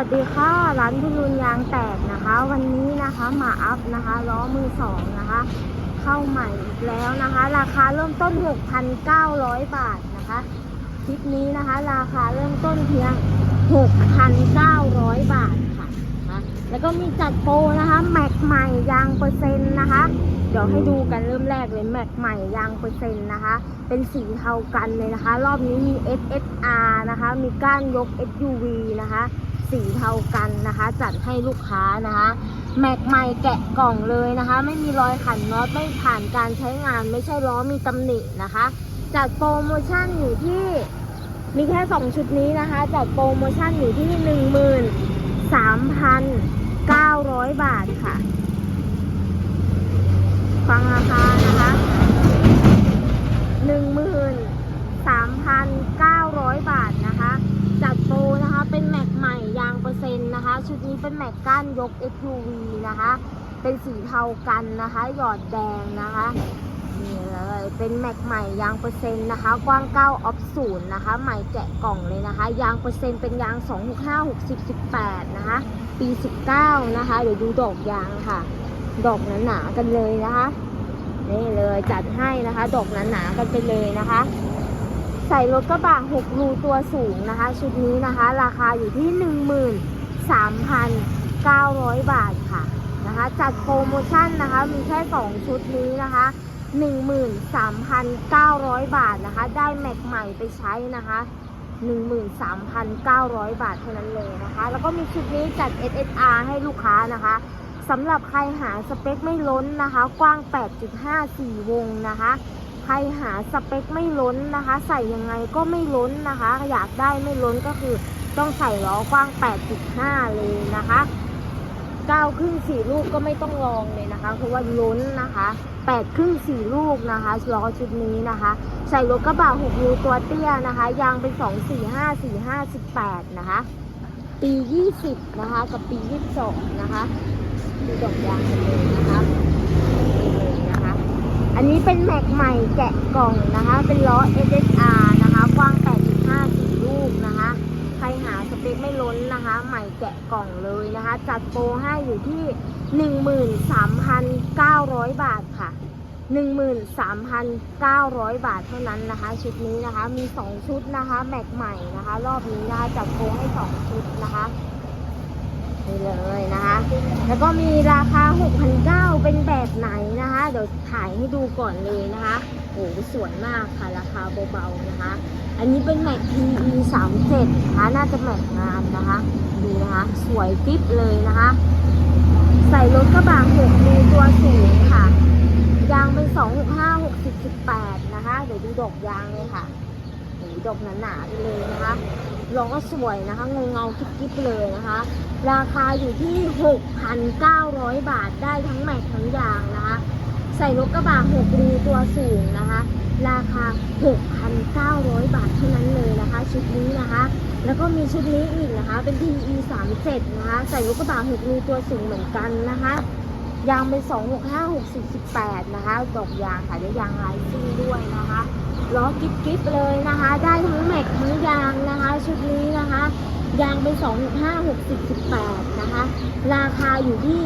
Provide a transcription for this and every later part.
วัสดีค่ะร้านพิรุณยางแตกนะคะ วันนี้นะคะมาอัพนะคะล้อมือสองนะคะ เข้าใหม่อีกแล้วนะคะ ราคาเริ่มต้น 6,900 บาทนะคะคลิปนี้นะคะ ราคาเริ่มต้นเพียง 6,900 บาทค่ะนะคะแล้วก็มีจัดโปรนะคะแม็กใหม่ยางเปอร์เซ็นต์นะคะ เดี๋ยวให้ดูกันเริ่มแรกเลยแม็กใหม่ยางเปอร์เซ็นต์นะคะ เป็นสีเทากันเลยนะคะ รอบนี้มี SSR นะคะ มีก้านยก SUV นะคะ สีเทากันนะคะ จัดให้ลูกค้านะคะ แม็กใหม่แกะกล่องเลยนะคะ ไม่มีรอยขันน็อตไม่ผ่านการใช้งาน ไม่ใช่ล้อมีตำหนินะคะ จัดโปรโมชั่นอยู่ที่มีแค่ 2 ชุดนี้นะคะ จัดโปรโมชั่นอยู่ที่ 13,900 บาทค่ะ ฟังราคานะคะ 13,900 บาทนะคะ จัดโปรนะคะ เป็นแม็กใหม่ยางเปอร์เซ็นต์นะคะ ชุดนี้เป็นแม็กก้านยก SUV นะคะ เป็นสีเทากันนะคะ หยอดแดงนะคะนี่เลยเป็นแม็กใหม่ยางเปอร์เซ็นต์นะคะ กว้าง9ออฟศูนย์นะคะ ใหม่แกะกล่องเลยนะคะ ยางเปอร์เซ็นต์เป็นยาง 265 60 18 นะคะ ปี 19 นะคะ เดี๋ยวดูดอกยางค่ะ ดอกหนาๆกันเลยนะคะ นี่เลยจัดให้นะคะ ดอกหนาๆกันไปเลยนะคะ ใส่รถกระบะ6รูตัวสูงนะคะ ชุดนี้นะคะ ราคาอยู่ที่ 13,900 บาทค่ะนะคะ จัดโปรโมชั่นนะคะ มีแค่ 2 ชุดนี้นะคะ 13,900 บาทนะคะ ได้แม็กใหม่ไปใช้นะคะ13,900 บาทเท่านั้นเลยนะคะ แล้วก็มีชุดนี้จัด SSR ให้ลูกค้านะคะสำหรับใครหาสเปคไม่ล้นนะคะ กว้าง 8.54 วงนะคะ ใครหาสเปคไม่ล้นนะคะ ใส่ยังไงก็ไม่ล้นนะคะ อยากได้ไม่ล้นก็คือต้องใส่ล้อกว้าง 8.5 เลยนะคะ9ครึ่ง4ลูกก็ไม่ต้องลองเลยนะคะ เพราะว่าล้นนะคะ8ครึ่ง4ลูกนะคะล้อชุดนี้นะคะ ใส่รถกระบะ6รูตัวเตี้ยนะคะ ยางเป็น2 4 5 4 5 18นะคะ ปี20นะคะ กับปี22นะคะ ดูดอกยางกันเลยนะคะ อันนี้เป็นแม็กใหม่แกะกล่องนะคะ เป็นล้อ SSR นะคะ กว้าง 8.5สีลูกนะคะ ใครหาสเปคไม่ล้นนะคะ ใหม่แกะกล่องเลยนะคะ จัดโปรให้อยู่ที่ 13,900 บาทค่ะ 13,900 บาทเท่านั้นนะคะ ชุดนี้นะคะ มี 2 ชุดนะคะ แม็กใหม่นะคะ รอบนี้นะคะจัดโปรให้ 2 ชุดนะคะ นี่เลยนะคะ แล้วก็มีราคา 6,900 เป็นแบบไหนนะคะ เดี๋ยวถ่ายให้ดูก่อนเลยนะคะโอ้โหสวยมากค่ะ ราคาเบาๆนะคะ อันนี้เป็นแม็ก PE 37นะคะ น่าจะแม็กงามนะคะ ดูนะคะ สวยกิ๊บเลยนะคะ ใส่รถกระบะ6ดูตัวสูงค่ะ ยางเป็น 265 60 18 นะคะ เดี๋ยวดูดอกยางเลยค่ะโอ้โหดอกหนาๆไปเลยนะคะล้อก็สวยนะคะ เงาเงาๆกิ๊บๆเลยนะคะ ราคาอยู่ที่ 6,900 บาทได้ทั้งแม็กทั้งยางนะคะ ใส่รถกระบะ6รูตัวสูงนะคะ ราคา 6,900 บาทเท่านั้นเลยนะคะ ชุดนี้นะคะ แล้วก็มีชุดนี้อีกนะคะ เป็น PE 37นะคะ ใส่รถกระบะ6รูตัวสูงเหมือนกันนะคะ ยางเป็น 265 60 18นะคะ ดอกยางค่ะได้ยางลายซิ่งด้วยนะคะล้อกิ๊บกิ๊บเลยนะคะ ได้ทั้งแม็กทั้งยางนะคะ ชุดนี้นะคะ ยางเป็น265 60 18 นะคะ ราคาอยู่ที่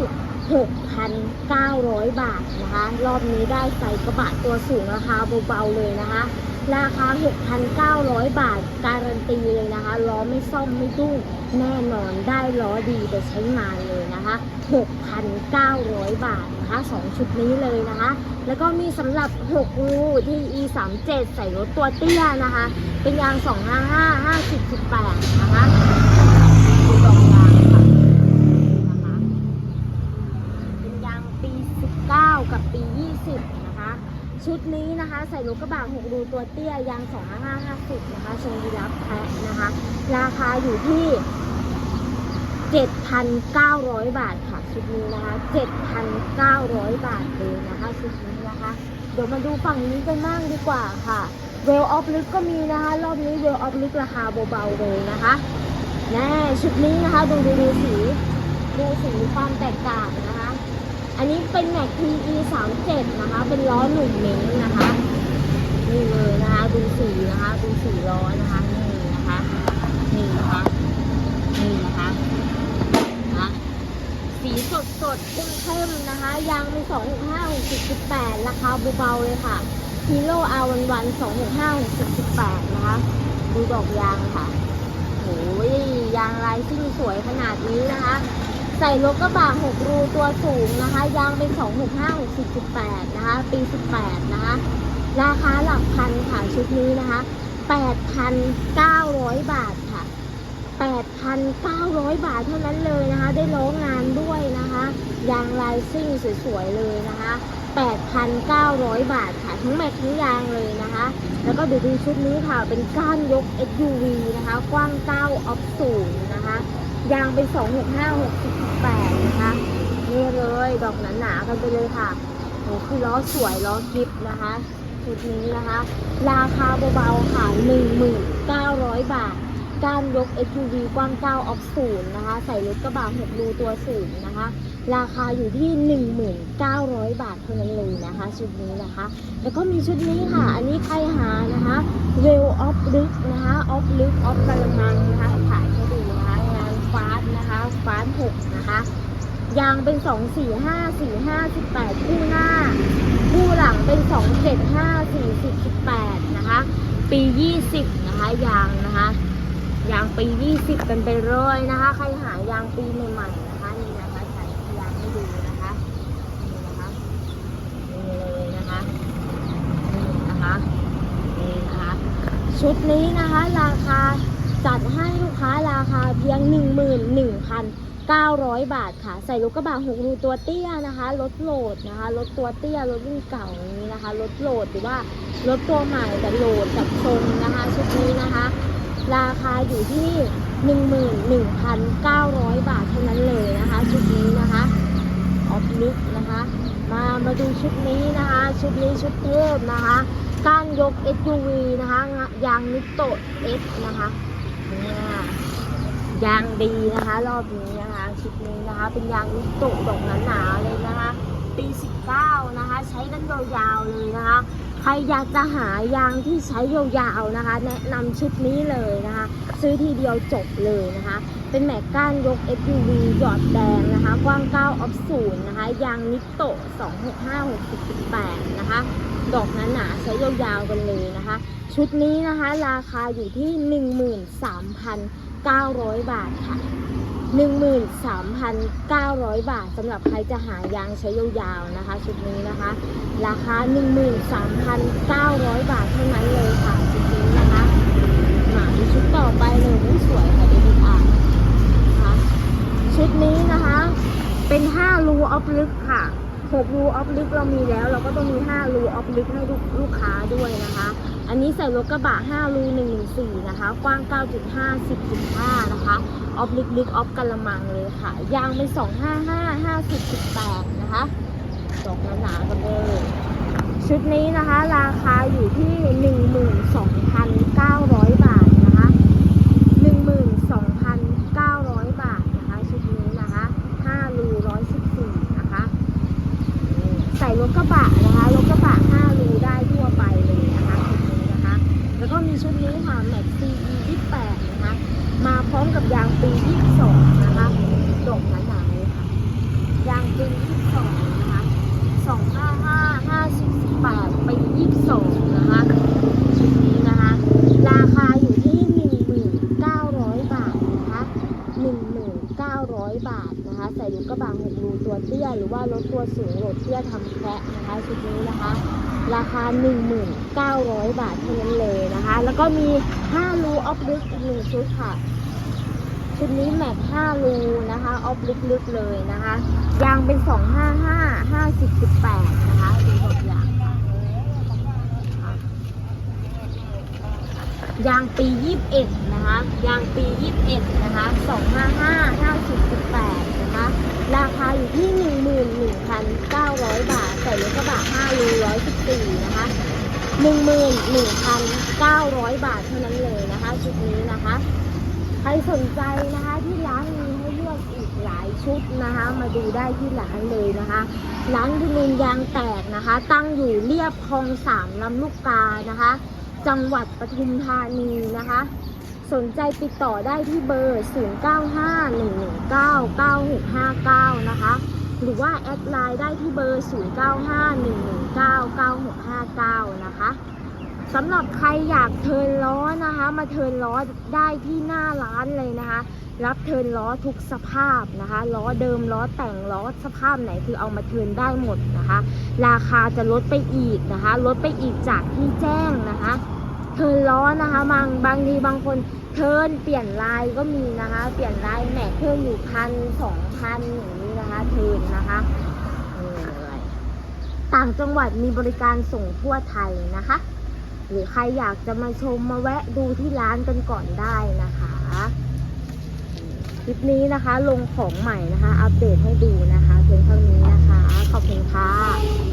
6,900 บาทนะคะ รอบนี้ได้ใส่กระบะตัวสูงราคาเบาๆเลยนะคะ ราคา 6,900 บาท การันตีเลยนะคะ ล้อไม่ซ่อมไม่ดุ้งแน่นอนได้ล้อดีไปใช้งานเลยนะคะ 6,900 บาทนะคะ 2 ชุดนี้เลยนะคะ แล้วก็มีสำหรับ 6 รูที่ E 3 7 ใส่รถตัวเตี้ยนะคะ เป็นยาง 255 50 18นะคะดูดอกยางค่ะนะคะ เป็นยางปี 19 กับปี 20 นะคะ ชุดนี้นะคะ ใส่รถกระบะ6รูตัวเตี้ยยาง2 5 5 0นะคะทรงดีลักแพะนะคะ ราคาอยู่ที่ 7,900 บาทค่ะ ชุดนี้นะคะ 7,900 บาทเลยนะคะ ชุดนี้นะคะ เดี๋ยวมาดูฝั่งนี้กันบ้างดีกว่าค่ะเวลออฟลึกก็มีนะคะ รอบนี้เวลออฟลึกราคาเบาๆเลยนะคะแน่ชุดนี้นะคะ ดูดูดูสี ดูสีความแตกต่างนะ อันนี้เป็นแม็ก PE 37นะคะ เป็นล้อหนุ่มเม้งนะคะนี่เลยนะคะ ดูสีนะคะ ดูสีล้อนะคะ นี่นะคะ นี่นะคะ นี่นะคะสีสดสดๆเข้มนะคะ ยางเป็น2 6 5 6 0 8ราคาเบาๆเลยค่ะฮีโร่อาวันวัน2 6 5 6 0 8นะคะ ดูดอกยางค่ะโอ้ยยางลายซิ่งสวยขนาดนี้นะคะ ใส่รถกระบะ6รูตัวสูงนะคะ ยางเป็น 2 6 5 6 0 8นะคะ ปี 18 นะคะ ราคาหลักพันค่ะชุดนี้นะคะ 8,900 บาทค่ะ 8,900 บาทเท่านั้นเลยนะคะ ได้ล้องานด้วยนะคะ ยางลายซิ่งสวยๆเลยนะคะ 8,900 บาทค่ะ ทั้งแม็กทั้งยางเลยนะคะ แล้วก็เดี๋ยวดูชุดนี้ค่ะ เป็นก้านยก SUV นะคะ กว้าง 9 ออฟสูงนะคะ ยางเป็น 265 68 นะคะ นี่เลยดอกหนาๆกันไปเลยค่ะโหคือล้อสวยล้อกิฟนะคะชุดนี้นะคะ ราคาเบาๆค่ะ 1,900 บาทก้านยก SUV กว้าง9ออฟศูนย์นะคะ ใส่รถกระบะ6รูตัวสูงนะคะ ราคาอยู่ที่ 1,900 บาทเท่านั้นเลยนะคะ ชุดนี้นะคะ แล้วก็มีชุดนี้ค่ะ อันนี้ใครหานะคะ w e l of ลึกนะคะ of ลึก of กระมังนะคะถ่าย นะคะฟาส6นะคะยางเป็น2 4 5 4 5 18คู่หน้า คู่หลังเป็น2 7 5 40 18นะคะ ปี20นะคะยางนะคะยางปี20กันไปเลยนะคะ ใครหายางปีใหม่ๆนะคะนี่นะคะใส่ยางให้ดูนะคะนี่นะคะนี่เลยนะคะนี่นะคะนี่นะคะ ชุดนี้นะคะราคา จัดให้ลูกค้าราคาเพียง 11,900 บาทค่ะ ใส่รถกระบะหกรูตัวเตี้ยนะคะรถโหลดนะคะรถตัวเตี้ยรถรุ่นเก่าอย่างนี้นะคะรถโหลดหรือว่ารถตัวใหม่แต่โหลดกับทรงนะคะชุดนี้นะคะ ราคาอยู่ที่ 11,900 บาทเท่านั้นเลยนะคะ ชุดนี้นะคะออฟลึกนะคะมามาดูชุดนี้นะคะ ชุดนี้ชุดเทพนะคะก้านยก SUV นะคะ ยางนิโตะ S นะคะ ยางดีนะคะ รอบนี้นะคะชุดนี้นะคะ เป็นยางนิโตะดอกหนาๆเลยนะคะ ปี 19 นะคะ ใช้กันยาวๆเลยนะคะ ใครอยากจะหายางที่ใช้ยาวๆนะคะ แนะนำชุดนี้เลยนะคะ ซื้อทีเดียวจบเลยนะคะ เป็นแม็กก้านยก SUV หยอดแดงนะคะ กว้าง 9 ออฟศูนย์นะคะ ยางนิโตะ265 618 นะคะ ดอกหนาๆใช้ยาวๆกันเลยนะคะ ชุดนี้นะคะ ราคาอยู่ที่ 13,900 บาทค่ะ 13,900 บาทสำหรับใครจะหายางใช้ยาวๆนะคะ ชุดนี้นะคะ ราคา 13,900 บาทเท่านั้นเลยค่ะชุดนี้นะคะ มาดูชุดต่อไปเลยอุ๊ยสวยค่ะเดวิดอาร์นะคะ ชุดนี้นะคะ เป็น5รูออฟลึกค่ะ6รูออฟลึกเรามีแล้ว เราก็ต้องมี5รูออฟลึกให้ลูกลูกค้าด้วยนะคะ อันนี้ใส่รถกระบะ5รู114นะคะ กว้าง 9.5 10.5 นะคะ ออฟลึกลึกออฟกะละมังเลยค่ะ ยางเป็น 255 50 18 นะคะดอกหนาๆกันเลยชุดนี้นะคะ ราคาอยู่ที่ 12,900 บาทนะคะ 12,900 บาทนะคะ ชุดนี้นะคะ5รู114 นะคะนี่ ใส่รถกระบะนะคะ รถกระบะ5รูได้ทั่วไปเลยนะคะชุดนี้นะคะ แล้วก็มีชุดนี้ค่ะ Max CE 28 นะคะ มาพร้อมกับยางปี 22 นะคะ ดอกหนาๆเลยค่ะ ยางปี 22 นะคะ 255 58 ปี 22 นะคะ ชุดนี้นะคะ ราคาอยู่ที่ 1,900 บาทนะคะ 1,900 บาทนะคะ ใส่ลูกกระบะหกรูตัวเตี้ย หรือว่ารถตัวสูงรถเตี้ยทำแคระนะคะ ชุดนี้นะคะ ราคา 1,900 บาทเท่านั้นเลยนะคะ แล้วก็มี5รูออฟลึกอีกหนึ่งชุดค่ะ ชุดนี้แม็ก5รูนะคะออฟลึกๆเลยนะคะ ยางเป็น 255 50 18 นะคะดูแบบยางยางปี 21 นะคะ ยางปี 21 นะคะ 255 50 18 นะคะ ราคาอยู่ที่ 11,900 บาท ใส่รถกระบะ5รู114 นะคะ 11,900 บาทเท่านั้นเลยนะคะชุดนี้นะคะ ใครสนใจนะคะที่ร้านมีให้เลือกอีกหลายชุดนะคะ มาดูได้ที่ร้านเลยนะคะ ร้านพนุนยางแตกนะคะ ตั้งอยู่เรียบคลองสามลำลูกกานะคะ จังหวัดปทุมธานีนะคะสนใจติดต่อได้ที่เบอร์ 0951199659 นะคะ หรือว่าแอดไลน์ได้ที่เบอร์ 0951199659 นะคะสำหรับใครอยากเทินล้อนะคะ มาเทินล้อได้ที่หน้าร้านเลยนะคะ รับเทินล้อทุกสภาพนะคะ ล้อเดิมล้อแต่งล้อสภาพไหนคือเอามาเทินได้หมดนะคะ ราคาจะลดไปอีกนะคะ ลดไปอีกจากที่แจ้งนะคะ เทินล้อนะคะบางบางทีบางคน เทิร์นเปลี่ยนลายก็มีนะคะ เปลี่ยนลายแม็กเทิร์นอยู่พันสองพันอย่างนี้นะคะ เทิร์นนะคะต่างจังหวัดมีบริการส่งทั่วไทยนะคะ หรือใครอยากจะมาชมมาแวะดูที่ร้านกันก่อนได้นะคะคลิปนี้นะคะ ลงของใหม่นะคะ อัปเดตให้ดูนะคะเพียงเท่านี้นะคะ ขอบคุณค่ะ